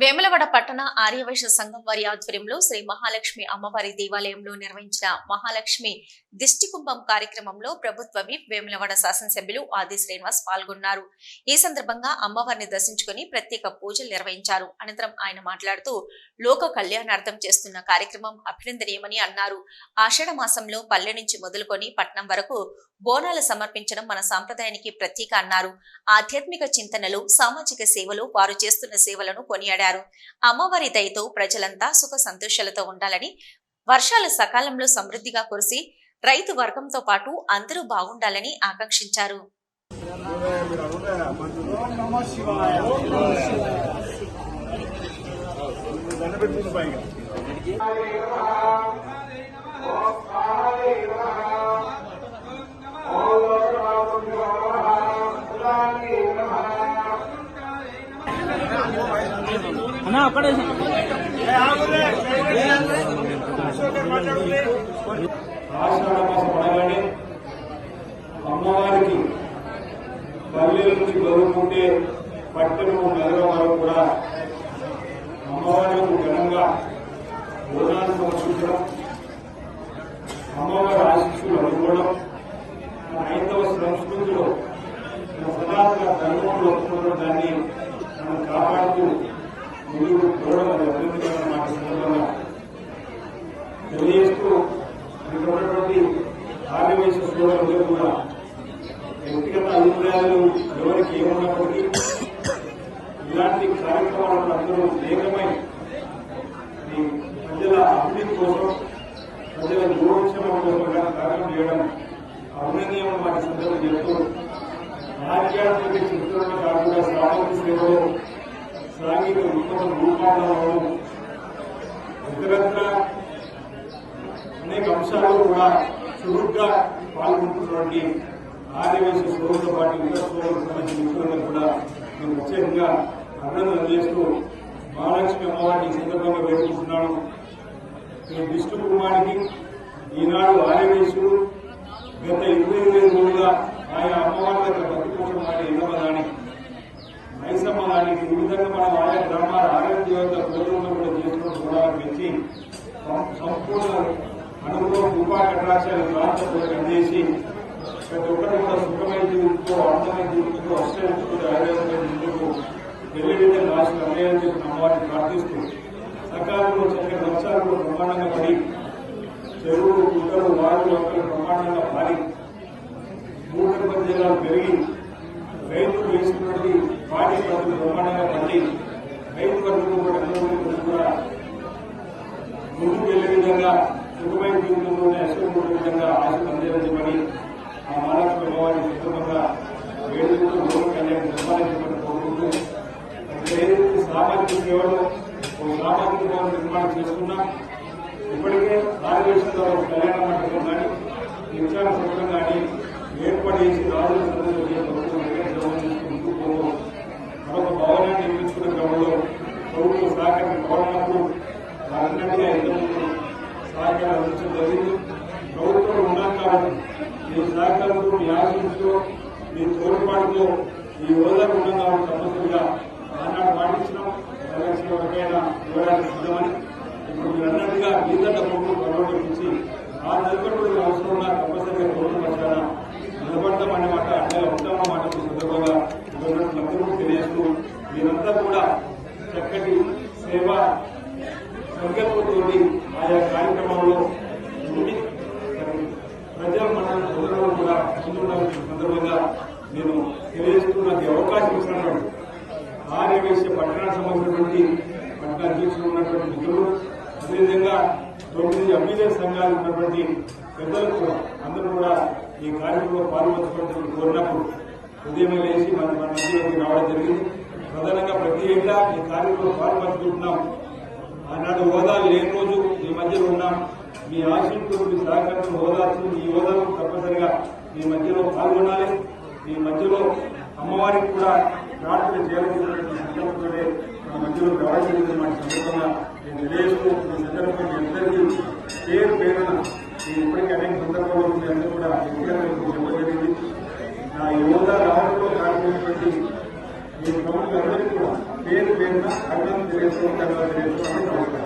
వేములవాడ పట్టణ ఆర్యవైశ్య సంఘం వారి ఆధ్వర్యంలో శ్రీ మహాలక్ష్మి అమ్మవారి దేవాలయంలో నిర్వహించిన మహాలక్ష్మి దిష్టి కుంభం కార్యక్రమంలో ప్రభుత్వ విప్ వేములవాడ శాసనసభ్యులు ఆది శ్రీనివాస్ పాల్గొన్నారు. ఈ సందర్భంగా అమ్మవారిని దర్శించుకుని ప్రత్యేక పూజలు నిర్వహించారు. అనంతరం ఆయన మాట్లాడుతూ లోక కళ్యాణార్థం చేస్తున్న కార్యక్రమం అభినందనీయమని అన్నారు. ఆషాఢ మాసంలో పల్లె నుంచి మొదలుకొని పట్నం వరకు బోనాలు సమర్పించడం మన సాంప్రదాయానికి ప్రత్యేక అన్నారు. ఆధ్యాత్మిక చింతనలు సామాజిక సేవలు వారు చేస్తున్న సేవలను కొనియాడారు. అమ్మవారి దయతో ప్రజలంతా సుఖ సంతోషాలతో ఉండాలని వర్షాలు సకాలంలో సమృద్ధిగా కురిసి రైతు వర్గంతో పాటు అందరూ బాగుండాలని ఆకాంక్షించారు. దండపెట్టుకుని పైగా అన్నా అక్కడే అమ్మవారికి పల్లె నుంచి గౌరవకుంటే పట్టణం నగరం వరకు కూడా అమ్మవారికి ఘనంగా బోనాలు సమర్పించడం అమ్మవారి ఆశిస్సులు అందుకోవడం హైందవ సంస్కృతిలో మన సనాతన ధర్మంలో దాన్ని మనం కాపాడుతూ ముందుకు పోవడం అది అభివృద్ధి మాట సందర్భంగా తెలియజేస్తూ ఇక్కడ ఉన్నటువంటి ఆర్యవైశ్య సోదరులందరూ కూడా వ్యక్తిగత అభిప్రాయాలు ఎవరికి ఏమున్నప్పటికీ ఇలాంటి కార్యక్రమాలను అందరూ ఏకమై ప్రజల అభివృద్ధి కోసం ప్రజల యోగక్షేమం కోసం కార్యక్రమం చేయడం అభినందనీయం వాటి సందర్భంగా చెప్తూ ఆధ్యాత్మిక చిత్రంలో కాకుండా సామాజిక సేవలో సాంఘిక ఉత్తమ రూపాలలో ఇతరత్ర అనేక అంశాల్లో కూడా చురుగ్గా పాల్గొంటున్నటువంటి ఆదివేశ సోదరులతో పాటు ఇతర సంబంధించిన మిత్రులను కూడా నేను ప్రత్యేకంగా అభినందనలు చేస్తూ మహాలక్ష్మి అమ్మవారిని సందర్భంగా వేడుకుంటున్నాను. ఈ విష్ణు కుమారికి ఈనాడు ఆదివేశులు ఉపా ప్రాంతంలో అందేసి ప్రతి ఒక్కరు కూడా సుఖమైన జీవితంతో అందమైన జీవితంతో అష్టమైన ఆరోగ్యమైన ముందుకు వెళ్ళే విధంగా రాష్ట్ర అమ్మేయని చెప్పి అమ్మవారిని ప్రార్థిస్తూ సకాలంలో చక్కని వర్షాలు కూడా బ్రహ్మాండంగా పడి చెరువులు కుట్టలు వారులు అక్కడ బ్రహ్మాండంగా మారి పది జిల్లాలు పెరిగి రైతులు వేసినటువంటి పాడి పంటలు బ్రహ్మాండంగా పండి రైతు వర్గం కూడా అందరూ కూడా ముందుకు వెళ్ళే విధంగా సుఖమైన జీవితంలోనే అశ్వకుండే విధంగా ఆశ అందించమని ఆ మహాలక్ష్మి అమ్మవారి సందర్భంగా వేడుకుంటూ లోక కళ్యాణ్ నిర్మాణించమని కోరుకుంటూ సామాజిక సేవలో ఒక సామాజిక భవనం నిర్మాణం చేసుకున్నాం ఇప్పటికే భారతదేశంలో ఒక కళ్యాణ మండపం కానీ నిత్యాన సంఘం కానీ ఏర్పాటు చేసి రాజుల సందర్భంలో మరొక భవనాన్ని నిర్మించుకునే క్రమంలో ప్రభుత్వం సహకారం కోరినప్పుడు వారందరికీ ఎంతో సహకారం అందించడం జరిగింది ప్రభుత్వం ఉన్నాం కాబట్టి మీ సహకారంతో మీ ఆశీస్సుతో మీ తోడ్పాటుతో ఈ హోదాకు ఉన్నాం కాబట్టి తప్పనిసరిగా ఆనాడు పాటించడం ఎలక్షన్ వరకైనా ఇవ్వడానికి సిద్ధమని ఇప్పుడు మీరు అన్నట్టుగా మీద ప్రభుత్వం ప్రవేశించి ఆ నిలబడి అవసరం ఉన్న తప్పనిసరిగా ప్రభుత్వం పక్షాన నిలబడతామనే మాట అంటే ఉంటామన్న మాట సందర్భంగా తెలియజేస్తూ మీరంతా కూడా చక్కటి కూడా సందర్భంగా నేను తెలియజేస్తూ నాకు అవకాశం ఇచ్చినటువంటి ఆర్యవేశ పట్టణానికి సంబంధించినటువంటి పట్టణ అధ్యక్షులు ఉన్నటువంటి మిత్రులు అదేవిధంగా తొమ్మిది అభ్యుదయ సంఘాలు ఉన్నటువంటి పెద్దలు కూడా అందరూ కూడా ఈ కార్యక్రమంలో పాల్గొనటువంటి కోరినప్పుడు ఉదయమే లేచి మన మన మధ్యలోకి రావడం జరిగింది. ప్రధానంగా ప్రతి ఏటా ఈ కార్యక్రమంలో పాల్పంచుకుంటున్నాం. ఆనాడు హోదా లేని రోజు ఈ మధ్యలో ఉన్నాం. మీ ఆశీస్సులు మీ సహకారం హోదాసు మీ హోదాలో తప్పనిసరిగా మీ మధ్యలో పాల్గొనాలి. మీ మధ్యలో అమ్మవారికి కూడా ప్రార్థన చేయాల్సినటువంటి సందర్భంలోనే మన మధ్యలో రావాల్సింది మన సందర్భంగా నేను తెలియజేస్తూ ఈ సందర్భంగా మీ అందరికీ పేరు పేరున నేను ఇప్పటికీ అనేక సందర్భంలో మీ అందరూ కూడా వ్యక్తిగతంగా చెప్పడం నా ఈ రావడంలో కారణమైనటువంటి మీ ప్రభుత్వం అందరికీ కూడా పేరు పేరున అర్థం తెలియజేస్తూ తెలియజేస్తూ తెలియజేస్తున్నాను